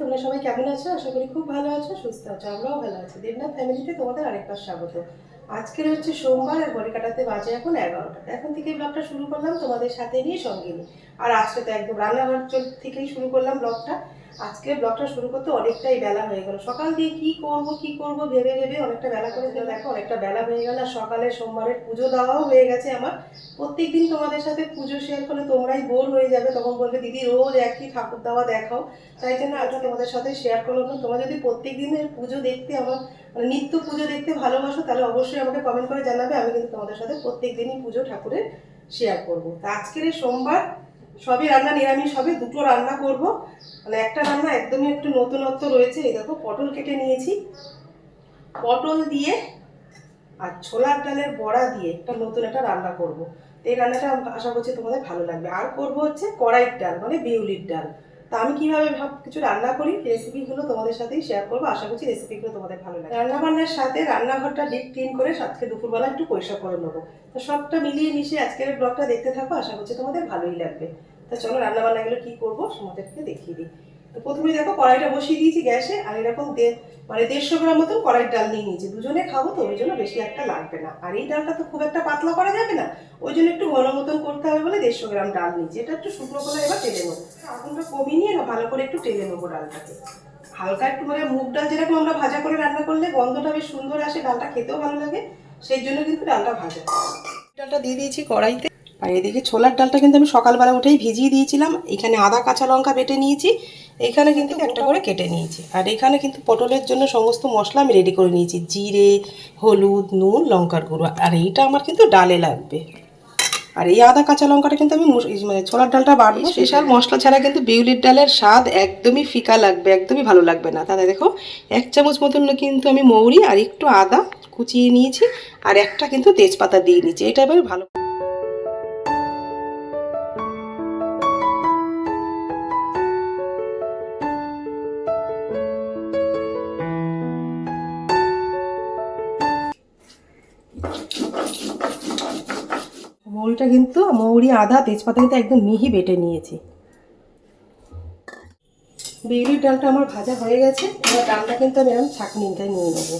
তোমরা সবাই কেমন আছো? আশা করি খুব ভালো আছো, সুস্থ আছো, আমরাও ভালো আছি। দেবনাথ ফ্যামিলিতে তোমাদের আরেকবার স্বাগত। আজকের হচ্ছে সোমবার আর ঘড়ি কাটাতে বাজে এখন এগারোটা। এখন থেকে ব্লগটা শুরু করলাম তোমাদের সাথে নিয়ে সঙ্গে নিয়ে আর আজকে তো একদম রান্নাঘর থেকেই শুরু করলাম ব্লগটা আজকে ব্লগটা শুরু করতে অনেকটাই বেলা হয়ে গেল। সকাল দিয়ে কি করব কি করব ভেবে ভেবে অনেকটা বেলা করে দিল। দেখো, অনেকটা বেলা হয়ে গেল। আর সকালে সোমবারের পুজো দেওয়াও হয়ে গেছে আমার। প্রত্যেকদিন তোমাদের সাথে পুজো শেয়ার করলে তোমরাই বোর হয়ে যাবে। তখন বলবে, দিদি, রোজ একই ঠাকুর দেওয়া দেখাও। তাই জন্য আজকে তোমাদের সাথে শেয়ার করলাম। তোমরা যদি প্রত্যেক দিনের পুজো দেখতে আমার মানে নিত্য পুজো দেখতে ভালোবাসো, তাহলে অবশ্যই আমাকে কমেন্ট করে জানাবে। আমি কিন্তু তোমাদের সাথে প্রত্যেক দিনই পুজো ঠাকুরের শেয়ার করব। তা আজকের সোমবার সবই রান্না, নিরামিষ হবে, দুটো রান্না করব। মানে একটা রান্না একদমই একটু নতুনত্ব রয়েছে। এই দেখো, পটল কেটে নিয়েছি। পটল দিয়ে আর ছোলার ডালের বড়া দিয়ে একটা নতুন একটা রান্না করব। এই রান্নাটা আশা করছি তোমাদের ভালো লাগবে। আর করব হচ্ছে কড়াইয়ের ডাল মানে বিউলির ডাল। তা আমি কীভাবে ভাব কিছু রান্না করি রেসিপিগুলো তোমাদের সাথেই শেয়ার করব। আশা করছি রেসিপিগুলো তোমাদের ভালো লাগে রান্না বান্নার সাথে রান্নাঘরটা ডিপ ক্লিন করে সাতকে দুপুরবেলা একটু পরিষ্কার করে নেব। তো সবটা মিলিয়ে মিশিয়ে আজকের ব্লগটা দেখতে থাকো, আশা করছি তোমাদের ভালোই লাগবে। তা চলো রান্না বান্নাগুলো কী করব, তোমাদেরকে দেখিয়ে দিই। তো প্রথমে দেখো কড়াইটা বসিয়ে দিয়েছি গ্যাসে, আর এরকম মানে দেড়শো গ্রাম মতন কড়াইয়ের ডাল নিয়ে নিয়েছি। দুজনে খাব তো, ওই জন্য বেশি একটা লাগবে না। আর এই ডালটা তো খুব একটা পাতলা করা যাবে না, ওই জন্য একটু ঘন মতন করতে হবে বলে দেড়শো গ্রাম ডাল নিয়েছি। এটা একটু শুকনো করে এবার টেলে নেব। আগুনটা কমিয়ে নিয়ে না ভালো করে একটু টেলে নেব ডালটাকে। হালকা একটু মানে মুগ ডাল যেরকম আমরা ভাজা করে রান্না করলে গন্ধটা বেশ সুন্দর আসে, ডালটা খেতেও ভালো লাগে, সেই জন্য কিন্তু ডালটা ভাজা। ডালটা দিয়ে দিয়েছি কড়াইতে। আর এদিকে ছোলার ডালটা কিন্তু আমি সকালবেলা উঠেই ভিজিয়ে দিয়েছিলাম। এখানে আদা, কাঁচা লঙ্কা বেটে নিয়েছি। এখানে কিন্তু একটা করে কেটে নিয়েছি। আর এখানে কিন্তু পটলের জন্য সমস্ত মশলা আমি রেডি করে নিয়েছি। জিরে হলুদ নুন লঙ্কার গুঁড়ো। আর এইটা আমার কিন্তু ডালে লাগবে। আর এই আদা কাঁচা লঙ্কাটা কিন্তু আমি মানে ছোলার ডালটা বাড়বো স্পেশাল মশলা ছাড়া কিন্তু বিউলির ডালের স্বাদ একদমই ফিকা লাগবে একদমই ভালো লাগবে না। তাহলে দেখো এক চামচ মতন কিন্তু আমি মৌরি আর একটু আদা কুচিয়ে নিয়েছি। আর একটা কিন্তু তেজপাতা দিয়ে নিয়েছি। এটা এবার ভালো মৌরিটা কিন্তু মৌরি আদা তেজপাতা কিন্তু একদম মিহি বেটে নিয়েছি। বিউলির ডালটা আমার ভাজা হয়ে গেছে, এবার ডালটা কিন্তু আমি এরকম ছাঁকনিটায় নিয়ে নেব।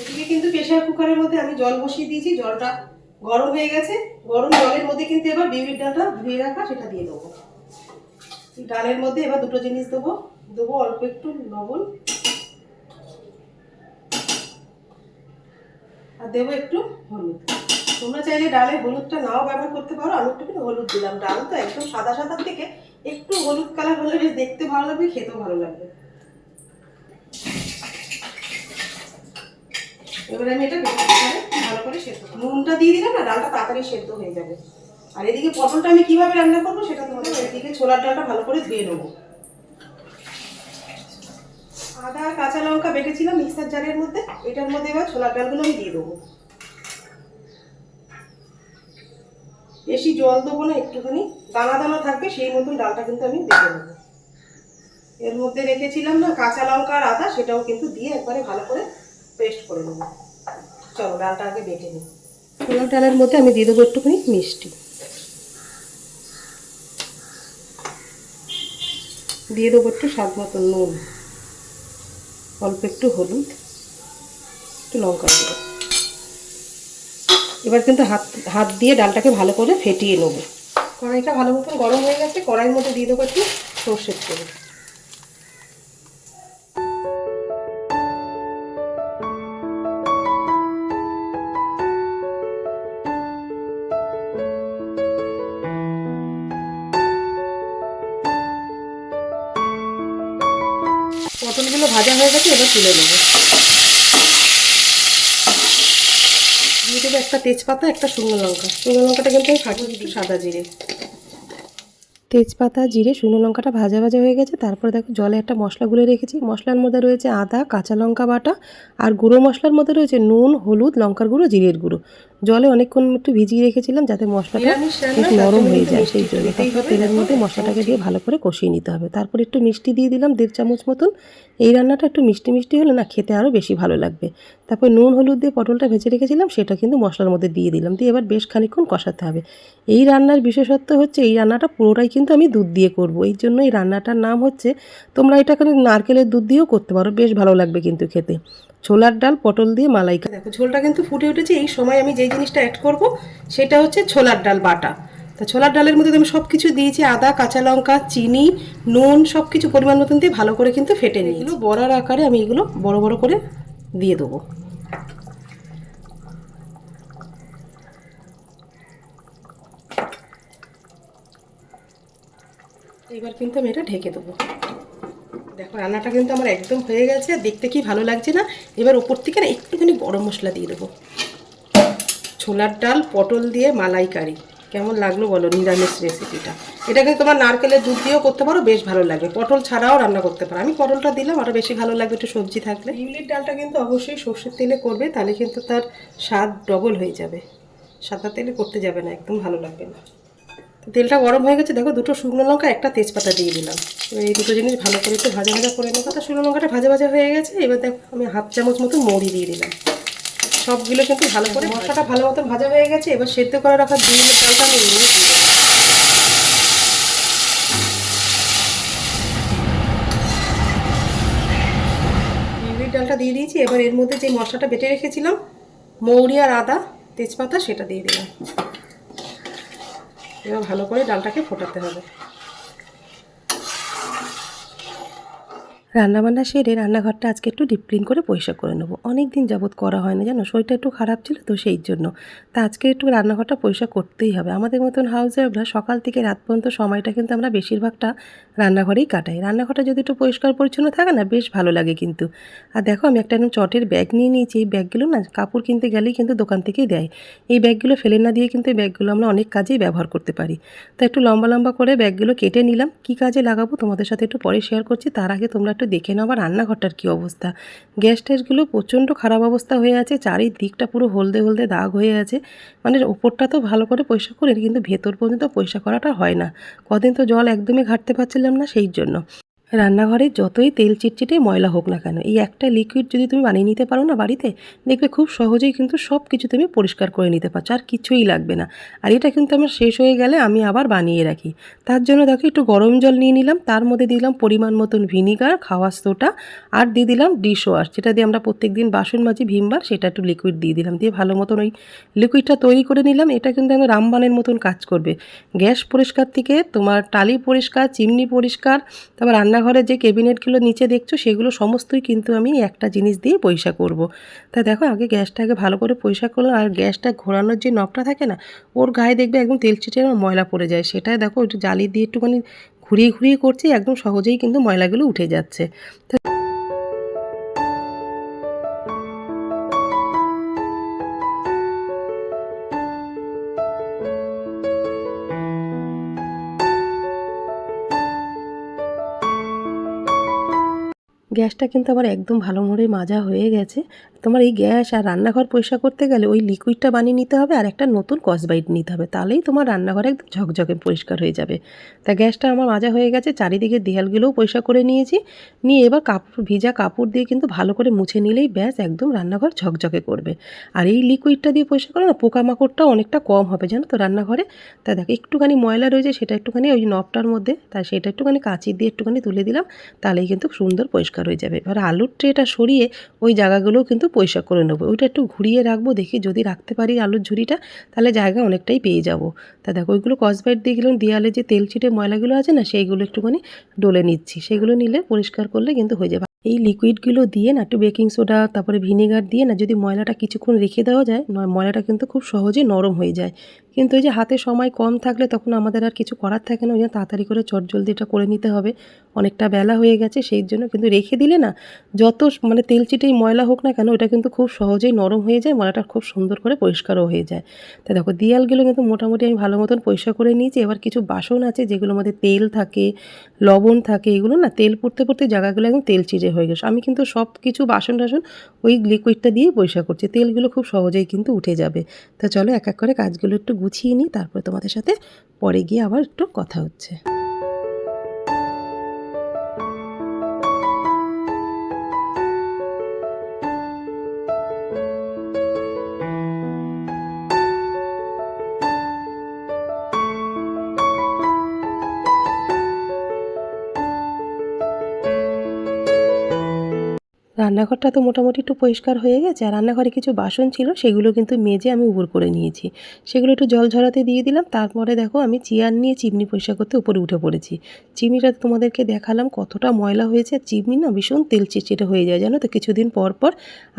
এদিকে কিন্তু প্রেশার কুকারের মধ্যে আমি জল বসিয়ে দিয়েছি, জলটা গরম হয়ে গেছে। গরম জলের মধ্যে কিন্তু এবার বিউলির ডালটা ধুয়ে রাখা, সেটা দিয়ে দেবো। ডালের মধ্যে এবার দুটো জিনিস দেবো দেবো অল্প একটু লবণ আর দেবো একটু হলুদ। তোমরা চাইলে ডালে হলুদটা নাও ব্যবহার করতে পারো, আমি একটু হলুদ দিলাম। ডাল তো একদম সাদা সাদার থেকে একটু হলুদ কালার হলে বেশ দেখতে ভালো লাগবে, খেতেও ভালো লাগবে। এবারে আমি এটা ভালো করে সেদ্ধ নুনটা দিয়ে দিলে না ডালটা তাড়াতাড়ি সেদ্ধ হয়ে যাবে। আর এদিকে পটলটা আমি কীভাবে রান্না করব সেটা তোমাদের এদিকে ছোলার ডালটা ভালো করে ধুয়ে নেব। আদা আর কাঁচা লঙ্কা বেটেছিলাম মিক্সার জারের মধ্যে। এটার মধ্যে এবার ছোলার ডালগুলো আমি দিয়ে দেবো। বেশি জল দেবো না, একটুখানি। দানা দানা থাকবে, সেই মতন ডালটা কিন্তু আমি বেটে নেব। এর মধ্যে রেখেছিলাম না কাঁচা লঙ্কা আর আদা, সেটাও কিন্তু দিয়ে একবারে ভালো করে পেস্ট করে নেব। চলো, ডালটা আগে বেটে নিই। ছোলার ডালের মধ্যে আমি দিয়ে দেবো একটুখানি মিষ্টি। দিয়ে দেবো একটু স্বাদ মতো নুন। অল্প একটু হলুদ, একটু লঙ্কা দেবো এবার কিন্তু হাত হাত দিয়ে ডালটাকে ভালো করে ফেটিয়ে নেব। কড়াইটা ভালো মতন গরম হয়ে গেছে, কড়াইয়ের মধ্যে দিয়ে দেবো একটু সর্ষের তেল। পটলগুলো ভাজা হয়ে গেছে, এবার তুলে নেব। দিয়ে দেবো একটা তেজপাতা, একটা শুকনো লঙ্কা। শুকনো লঙ্কাটা কিন্তু আমি ফাটিয়ে সাদা জিরে। তেজপাতা, জিরে, শুকনো লঙ্কাটা ভাজা ভাজা হয়ে গেছে। তারপর দেখো জলে একটা মশলা গুলে রেখেছি। মশলার মধ্যে রয়েছে আদা, কাঁচা লঙ্কা বাটা, আর গুঁড়ো মশলার মধ্যে রয়েছে নুন, হলুদ, লঙ্কার গুঁড়ো, জিরের গুঁড়ো। জলে অনেকক্ষণ একটু ভিজিয়ে রেখেছিলাম যাতে মশলাটা বেশ নরম হয়ে যায় সেই জন্য। তারপর তেলের মধ্যে মশলাটাকে দিয়ে ভালো করে কষিয়ে নিতে হবে। তারপর একটু মিষ্টি দিয়ে দিলাম দেড় চামচ মতন। এই রান্নাটা একটু মিষ্টি মিষ্টি হলে না খেতে আরও বেশি ভালো লাগবে। তারপর নুন হলুদ দিয়ে পটলটা ভেজে রেখেছিলাম সেটা কিন্তু মশলার মধ্যে দিয়ে দিলাম। দিয়ে এবার বেশ খানিকক্ষণ কষাতে হবে। এই রান্নার বিশেষত্ব হচ্ছে এই রান্নাটা পুরোটাই কিন্তু আমি দুধ দিয়ে করব। এই জন্য এই রান্নাটার নাম হচ্ছে তোমরা এটা নারকেলের দুধ দিয়েও করতে পারো বেশ ভালো লাগবে কিন্তু খেতে। ছোলার ডাল পটল দিয়ে মালাইকা। দেখো ঝোলটা কিন্তু ফুটে উঠেছে এই সময় আমি যেই জিনিসটা অ্যাড করব সেটা হচ্ছে ছোলার ডাল বাটা। তা ছোলার ডালের মধ্যে আমি সব কিছু দিয়েছি আদা কাঁচা লঙ্কা চিনি নুন সব কিছু পরিমাণ মতন দিয়ে ভালো করে কিন্তু ফেটে নিই এগুলো বড়ার আকারে আমি এগুলো বড় বড় করে দিয়ে দেবো। এবার কিন্তু আমি এটা ঢেকে দেবো। দেখো রান্নাটা কিন্তু আমার একদম হয়ে গেছে আর দেখতে কি ভালো লাগছে না? এবার ওপর থেকে না একটুখানি গরম মশলা দিয়ে দেবো। ছোলার ডাল পটল দিয়ে মালাইকারি। কেমন লাগল বলো নিরামিষ রেসিপিটা এটা কিন্তু তোমার নারকেলের দুধ দিয়েও করতে পারো বেশ ভালো লাগে। পটল ছাড়াও রান্না করতে পারো। আমি পটলটা দিলাম আরও বেশি ভালো লাগবে একটু সবজি থাকলে। ইউলির ডালটা কিন্তু অবশ্যই সর্ষের তেলে করবে তাহলে কিন্তু তার স্বাদ ডবল হয়ে যাবে। সাদা তেলে করতে যাবে না একদম ভালো লাগবে না। তেলটা গরম হয়ে গেছে দেখো দুটো শুকনো লঙ্কা একটা তেজপাতা দিয়ে দিলাম। এই দুটো জিনিস ভালো করে একটু ভাজা ভাজা করে নেব। তা শুকনো লঙ্কাটা ভাজা ভাজা হয়ে গেছে এবার দেখো আমি হাফ চামচ মতো মৌরি দিয়ে দিলাম। সবগুলো কিন্তু ভালো করে মশলাটা ভালো মতো ভাজা হয়ে গেছে, এবার সেদ্ধ করে রাখা ঝুলের ডালটা আমি এর দিয়ে দেবো। বিউলির ডালটা দিয়ে দিয়েছি, এবার এর মধ্যে যে মশলাটা বেটে রেখেছিলাম, মৌরি আর আদা, তেজপাতা সেটা দিয়ে দিলাম এবার ভালো করে ডালটাকে ফোটাতে হবে রান্নাবান্না সেরে রান্নাঘরটা আজকে একটু ডিপ ক্লিন করে পরিষ্কার করে নেব। অনেক দিন যাবৎ করা হয় না জানো? শরীরটা একটু খারাপ ছিল তো সেই জন্য। তা আজকে একটু রান্নাঘরটা পরিষ্কার করতেই হবে। আমাদের মতন হাউস ওয়াইফরা সকাল থেকে রাত পর্যন্ত সময়টা কিন্তু আমরা বেশিরভাগটা রান্নাঘরেই কাটাই। রান্নাঘরটা যদি একটু পরিষ্কার পরিচ্ছন্ন থাকে না, বেশ ভালো লাগে কিন্তু। আর দেখো, আমি একটা একদম চটের ব্যাগ নিয়ে নিয়েছি। এই ব্যাগগুলো না কাপড় কিনতে গেলেই কিন্তু দোকান থেকেই দেয়। এই ব্যাগগুলো ফেলে না দিয়ে কিন্তু এই ব্যাগগুলো আমরা অনেক কাজেই ব্যবহার করতে পারি। তো একটু লম্বা লম্বা করে ব্যাগগুলো কেটে নিলাম। কি কাজে লাগাবো তোমাদের সাথে একটু পরে শেয়ার করছি। তার আগে তোমরা একটু দেখে নেওয়া রান্নাঘরটার কী অবস্থা। গ্যাস ট্যাসগুলো প্রচণ্ড খারাপ অবস্থা হয়ে আছে, চারিদিকটা পুরো হলদে হলদে দাগ হয়ে আছে। মানে ওপরটা তো ভালো করে পয়সা করেন, কিন্তু ভেতর পর্যন্ত পয়সা করাটা হয় না। কদিন তো জল একদমই ঘাটতে পারছিলাম না সেই জন্য। রান্নাঘরে যতই তেল চিটচিটে ময়লা হোক না কেন, এই একটা লিকুইড যদি তুমি বানিয়ে নিতে পারো না বাড়িতে, দেখবে খুব সহজেই কিন্তু সব কিছু তুমি পরিষ্কার করে নিতে পারছ, আর কিছুই লাগবে না। আর এটা কিন্তু আমার শেষ হয়ে গেলে আমি আবার বানিয়ে রাখি। তার জন্য দেখো একটু গরম জল নিয়ে নিলাম, তার মধ্যে দিলাম পরিমাণ মতন ভিনিগার খাওয়ার সোটা, আর দিয়ে দিলাম ডিশ ওয়াশ যেটা দিয়ে আমরা প্রত্যেক দিন বাসন মাজি ভীমবার, সেটা একটু লিকুইড দিয়ে দিলাম, দিয়ে ভালো মতন ওই লিকুইডটা তৈরি করে নিলাম, এটা কিন্তু একদম রামবানের মতন কাজ করবে। গ্যাস পরিষ্কার থেকে তোমার টালি পরিষ্কার, চিমনি পরিষ্কার, তারপর রান্নাঘরের যে ক্যাবিনেটগুলো নিচে দেখছ, সেগুলো সমস্তই কিন্তু আমি একটা জিনিস দিয়ে পয়সা করব। তা দেখো, আগে গ্যাসটাকে ভালো করে পয়সা করলাম, আর গ্যাসটা ঘোরানোর যে নবটা থাকে না, ওর গায়ে দেখবে একদম তেল ছিটে ময়লা পড়ে যায় সেটাই দেখো, একটু জালি দিয়ে একটুখানি ঘুরিয়ে ঘুরিয়ে করছি, একদম সহজেই কিন্তু ময়লাগুলো উঠে যাচ্ছে গ্যাসটা কিন্তু আবার একদম ভালো করে মাজা হয়ে গেছে। তোমার এই গ্যাস আর রান্নাঘর পরিষ্কার করতে গেলে ওই লিকুইডটা বানিয়ে নিতে হবে আর একটা নতুন কসবাইট নিতে হবে। তাহলেই তোমার রান্নাঘর একদম ঝকঝকে পরিষ্কার হয়ে যাবে। তা গ্যাসটা আমার মাজা হয়ে গেছে, চারিদিকে দেয়ালগুলোও পরিষ্কার করে নিয়েছি। নিয়ে এবার কাপড়, ভিজা কাপড় দিয়ে কিন্তু ভালো করে মুছে নিলেই ব্যাস একদম রান্নাঘর ঝকঝকে করবে। আর এই লিকুইডটা দিয়ে পরিষ্কার করো না পোকামাকড়টা অনেকটা কম হবে, জানো তো রান্নাঘরে। তা দেখো, একটুখানি ময়লা রয়েছে, সেটা একটুখানি ওই নবটার মধ্যে তাই সেটা একটুখানি কাঁচি দিয়ে একটুখানি তুলে দিলাম, তাহলেই কিন্তু সুন্দর পরিষ্কার হয়ে যাবে। এবার আলুর ট্রেটা সরিয়ে ওই জায়গাগুলোও কিন্তু পরিষ্কার করে নেব। ওইটা একটু ঘুরিয়ে রাখব, দেখি যদি রাখতে পারি আলুর ঝুড়িটা, তাহলে জায়গা অনেকটাই পেয়ে যাব। তা দেখো, ওইগুলো কসবাইট দিয়ে গেলাম, দেওয়ালে যে তেল ছিটে ময়লাগুলো আছে না, সেইগুলো একটুখানি ডলে নিচ্ছি। সেগুলো নিলে পরিষ্কার করলে কিন্তু হয়ে যাবে। এই লিকুইডগুলো দিয়ে না একটু বেকিং সোডা তারপরে ভিনেগার দিয়ে না যদি ময়লাটা কিছুক্ষণ রেখে দেওয়া যায়, নয় ময়লাটা কিন্তু খুব সহজে নরম হয়ে যায়। কিন্তু ওই যে হাতে সময় কম থাকলে তখন আমাদের আর কিছু করার থাকে না, ওই জন্য তাড়াতাড়ি করে চট জলদি এটা করে নিতে হবে। অনেকটা বেলা হয়ে গেছে, সেই জন্য কিন্তু রেখে দিলে না যত মানে তেল চিটেই ময়লা হোক না কেন এটা কিন্তু খুব সহজেই নরম হয়ে যায়, ময়লাটা খুব সুন্দর করে পরিষ্কারও হয়ে যায়। তা দেখো, দিয়ালগুলো কিন্তু মোটামুটি আমি ভালো মতন পরিষ্কার করে নিয়েছি। এবার কিছু বাসন আছে, যেগুলোর মধ্যে তেল থাকে, লবণ থাকে, এগুলো না তেল পড়তে পড়তে জায়গাগুলো একদম তেল চিটে হয়ে গেছে। আমি কিন্তু সব কিছু বাসন টাসন ওই লিকুইডটা দিয়ে পরিষ্কার করছি। তেলগুলো খুব সহজেই কিন্তু উঠে যাবে। তা চলো এক এক করে কাজগুলো একটু গুছিয়ে নিই, তারপরে তোমাদের সাথে পরে গিয়ে আবার একটু কথা হচ্ছে। রান্নাঘরটা তো মোটামুটি একটু পরিষ্কার হয়ে গেছে, আর রান্নাঘরে কিছু বাসন ছিল, সেগুলো কিন্তু মেজে আমি উপর করে নিয়েছি। সেগুলো একটু জল ঝরাতে দিয়ে দিলাম, তারপরে দেখো আমি চেয়ার নিয়ে চিমনি পরিষ্কার করতে উপরে উঠে পড়েছি। চিমনিটা তোমাদেরকে দেখালাম কতটা ময়লা হয়েছে আর চিমনি না ভীষণ তেল চিটচিটে হয়ে যায়, জানো তো? কিছুদিন পর পর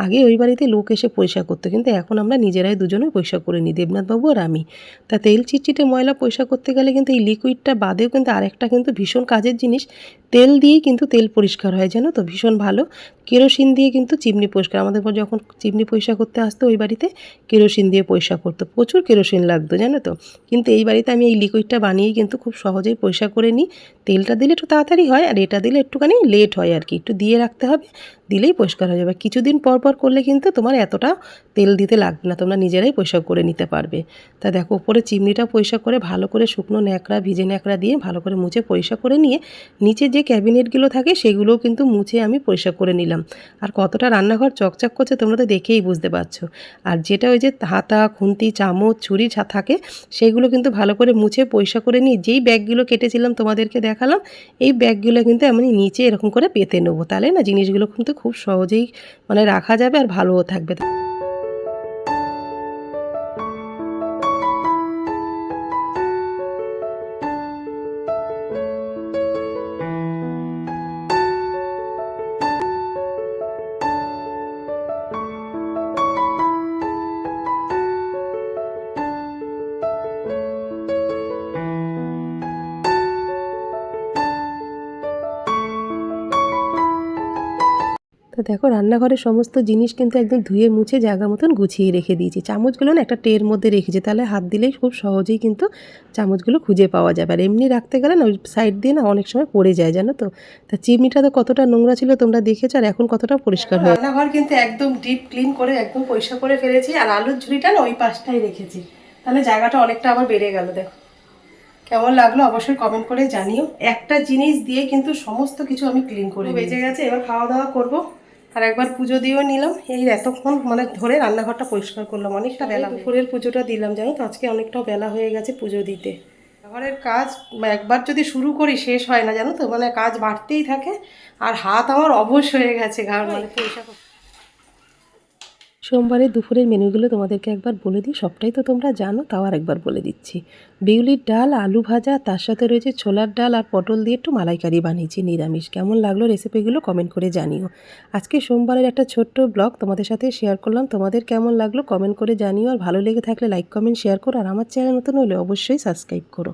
আগে ওই বাড়িতে লোক এসে পরিষ্কার করতো, কিন্তু এখন আমরা নিজেরাই দুজনে পরিষ্কার করে নিই দেবনাথবাবু আর আমি। তা তেল চিটচিটে ময়লা পরিষ্কার করতে গেলে কিন্তু এই লিকুইডটা বাদেও কিন্তু আরেকটা কিন্তু ভীষণ কাজের জিনিস, তেল দিয়েই কিন্তু তেল পরিষ্কার হয়, জানো তো? ভীষণ ভালো। কেরোসিন দিয়ে কিন্তু চিমনি পরিষ্কার। আমাদের পর যখন চিমনি পরিষ্কার করতে আসতো, ওই বাড়িতে কেরোসিন দিয়ে পরিষ্কার করতো। প্রচুর কেরোসিন লাগতো, জানো তো? কিন্তু এই বাড়িতে আমি এই লিকুইডটা বানিয়েই কিন্তু খুব সহজেই পরিষ্কার করে নিই। তেলটা দিলে একটু তাড়াতাড়ি হয়, আর এটা দিলে একটুখানি লেট হয় আর কি। একটু দিয়ে রাখতে হবে দিলেই পরিষ্কার হয়ে যাবে। কিছুদিন পর পর করলে কিন্তু তোমার এতটা তেল দিতে লাগবে না, তোমরা নিজেরাই পরিষ্কার করে নিতে পারবে। তা দেখো, উপরে চিমনিটা পরিষ্কার করে ভালো করে শুকনো ন্যাকড়া, ভিজে ন্যাকড়া দিয়ে ভালো করে মুছে পরিষ্কার করে নিয়ে নিচে যে ক্যাবিনেটগুলো থাকে সেগুলোও কিন্তু মুছে আমি পরিষ্কার করে নিলাম। আর কতটা রান্নাঘর চকচক করছে তোমরা তো দেখেই বুঝতে পারছ। আর যেটা ওই যে হাতা, খুন্তি, চামচ, ছুরি থাকে সেইগুলো কিন্তু ভালো করে মুছে পরিষ্কার করে নিয়ে যেই ব্যাগগুলো কেটেছিলাম তোমাদেরকে দেখালাম, এই ব্যাগগুলো কিন্তু আমি নিচে এরকম করে পেতে নেব। তাহলে না জিনিসগুলো কিন্তু খুব সহজেই মানে রাখা যাবে আর ভালোও থাকবে। তো দেখো রান্নাঘরের সমস্ত জিনিস কিন্তু একদম ধুয়ে মুছে জায়গা মতন গুছিয়ে রেখে দিয়েছি। চামচগুলো না একটা ট্রের মধ্যে রেখেছি তাহলে হাত দিলেই খুব সহজেই কিন্তু চামচগুলো খুঁজে পাওয়া যাবে। আর এমনি রাখতে গেলে না ওই সাইড দিয়ে না অনেক সময় পড়ে যায় জানো তো? তা চিমনিটা তো কতটা নোংরা ছিল তোমরা দেখেছ আর এখন কতটা পরিষ্কার হয়ে রান্নাঘর কিন্তু একদম ডিপ ক্লিন করে একদম পরিষ্কার করে ফেলেছি আর আলুর ঝুড়িটা না ওই পাশটাই রেখেছি। তাহলে জায়গাটা অনেকটা আবার বেড়ে গেল দেখো। কেমন লাগল অবশ্যই কমেন্ট করে জানিও। একটা জিনিস দিয়ে কিন্তু সমস্ত কিছু আমি ক্লিন করে বেঁচে গেছে এবার খাওয়া দাওয়া করব। আর একবার পুজো দিয়েও নিলাম। এই এতক্ষণ মানে ধরে রান্নাঘরটা পরিষ্কার করলাম অনেকটা বেলা দুপুরের পুজোটা দিলাম জানো তো? আজকে অনেকটাও বেলা হয়ে গেছে পুজো দিতে। ঘরের কাজ একবার যদি শুরু করি শেষ হয় না জানো তো? মানে কাজ বাড়তেই থাকে আর হাত আমার অবশ হয়ে গেছে ঘর মানে পরিষ্কার করতে। সোমবারে দুপুরের মেনুগুলো তোমাদেরকে একবার বলে দিই। সবটাই তো তোমরা জানো, তাও আর একবার বলে দিচ্ছি। বিউলির ডাল, আলু ভাজা, তার সাথে রয়েছে ছোলার ডাল আর পটল দিয়ে একটু মালাইকারি বানিয়েছি, নিরামিষ। কেমন লাগল রেসিপিগুলো কমেন্ট করে জানিও। আজকে সোমবারের একটা ছোট্ট ব্লগ তোমাদের সাথে শেয়ার করলাম। তোমাদের কেমন লাগল কমেন্ট করে জানিও। আর ভালো লেগে থাকলে লাইক, কমেন্ট, শেয়ার করো। আর আমার চ্যানেল নতুন হলে অবশ্যই সাবস্ক্রাইব করো।